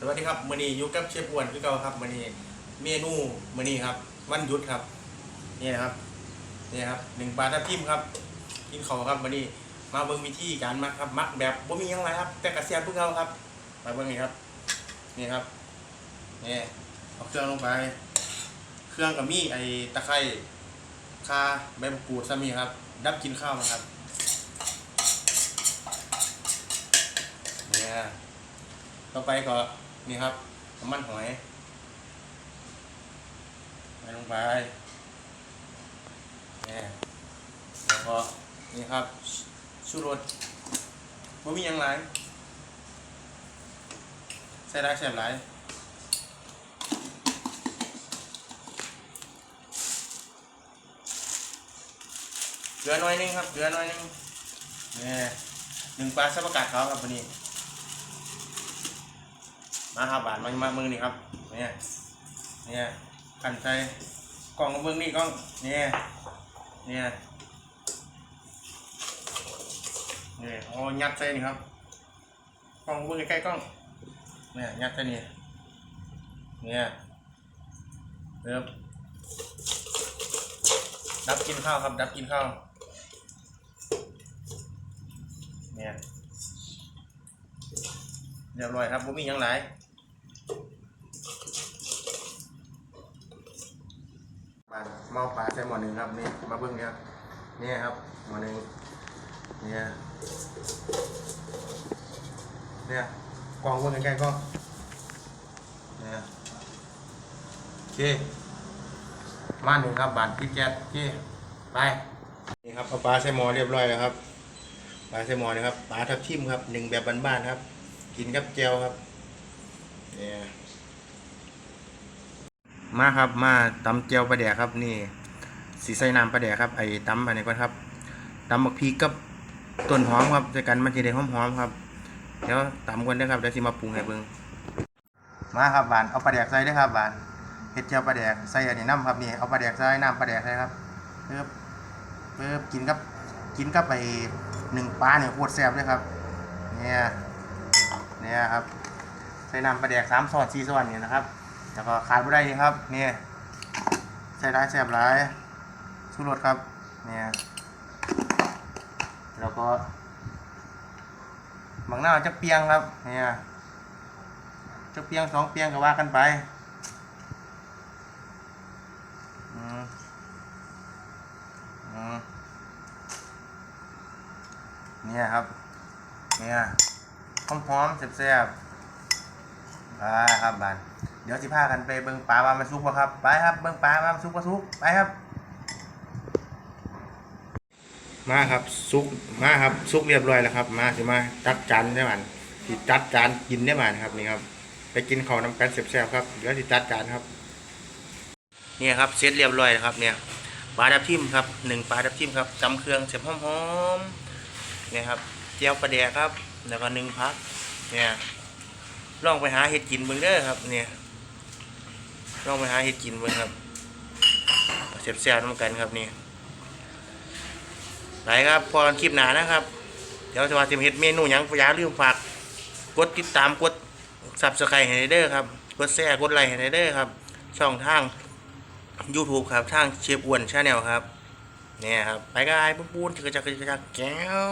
สวัสดีครับมื้อนี้อยู่กับเชฟอ้วนคือเก่าครับมื้อนี้เมนูมื้อนี้ครับ วันหยุดครับ นี่นะครับนี่ครับหนึ่งปลาทับทิมครับกินข้าวครับมื้อนี้มาเบิ่งวิธีการมักครับมักแบบบ่มีหยังไรครับ แต่กระเสียบพวกเราครับไปเบิ่งนี่ครับ นี่ครับนี่เอาเครื่องลงไป เครื่องกับมีไอ้ตะไคร้ข่าใบมะกรูดซะมีครับ ดับกินข้าวนะครับเนี่ยต่อไปก็ นี่ครับน้ำมันหอยใส่ลงไปนี่แล้วก็นี่ครับชูรสบ่มีหยังไรใส่ได้แซ่บหลายเกลือหน่อยนึงครับเกลือหน่อยนึงนี่หนึ่งปลาสับประกาศเขาครับวันนี้ มาครับบานมามามือนี่ครับเนี่ยเนี่ยขันใส่กล่องกับเบิ้งนี่กล้องเนี่ยเนี่ยเนี่ยโอ้ยัดใส่นี่ครับกล้องกับเบิ้งใกล้ๆกล้องเนี่ยยัดใส่นี่เนี่ยเริ่มดับกินข้าวครับ ดับกินข้าวเนี่ยเรียบร้อยครับผมมีหยังหลายา เมาปลาใส่หมอหนึ่งครับนี่มาเบิ้งเนี่ยนี่ครับหมอหนึ่งเนี่ยเนี่ยกองเบิ้งใกล้ๆกล้องเนี่ยโอเคมาหนึ่งครับบาทพี่แก๊สโอเคไปนี่ครับเอาปลาใส่หมอเรียบร้อยแล้วครับปลาแซลมอนนะครับปลาทับทิมครับหนึ่งแบบบ้านๆครับ กินกับเจลครับเนี่ย มาครับมาตำเจลปลาแดกครับนี่สีใส่น้ำปลาแดกครับไอ้ตำอันนี้ก่อนครับตำบักพริกกับต้นหอมครับจะกันมันจะได้หอมๆครับเดี๋ยวตำกันเด้ครับเดี๋ยวสิมาปรุงให้เบิ่งมาครับบานเอาปลาแดกใส่ด้อครับบานเฮ็ดเจลปลาแดกใส่อันนี้น้ำครับนี่เอาปลาแดกใส่น้ำปลาแดกใส่ครับเพิ่มเพิ่มกินกับกินกับไปหนึ่งปลาเนี่ยโคตรแซ่บเลยครับเนี่ยเนี่ยครับใส่น้ำปลาแดกสามซอสสี่ซอสเนี่ยนะครับ แล้วก็ขาดไม่ได้ครับเนี่ยใส่ได้แซ่บหลายชูรสครับเนี่ยแล้วก็บางหน้าจะเปียงครับเนี่ยจะเปียงสองเปียงก็ว่ากันไปอืมอืมเนี่ยครับเนี่ยหอมๆแซ่บๆไปครับบาน ดี๋ยวสิพากันไปเบิ่งปลาว่ามันสุกบ่ครับ ไปครับเบิ่งปลาว่ามันสุกบ่สุกไปครับ มาครับสุกมาครับสุกเรียบร้อยแล้วครับ มาสิมาจัดจานได้มันสิจัดจานกินได้มันครับนี่ครับ ไปกินข้าวน้ำกันแซ่บๆครับเดี๋ยวสิจัดจานครับ เนี่ยครับเสร็จเรียบร้อยแล้วครับ เนี่ยปลาดับทิมครับหนึ่งปลาดับทิมครับจำเครื่องเสียบหอมๆเนี่ยครับเจียวปลาแดกครับ แล้วก็หนึ่งพักเนี่ยลองไปหาเห็ดกินเบิ่งเด้อครับเนี่ย ลองไปหาเห็ดกินเบิ่งครับเสียบแซ่บน้ำกันครับนี่ไหนครับพอคลิปหนานะครับ เดี๋ยวจะมาทำเห็ดเมนูยังอย่าลืมฝากกดติดตามกดสับสไครต์ให้เด้อครับกดแชร์กดไลค์ให้เด้อครับ ช่องทาง YouTube ครับทางเชฟอ้วนชาแนลครับเนี่ยครับไปกันไอ้ปุ้นจะกรจักกรจักแก้ว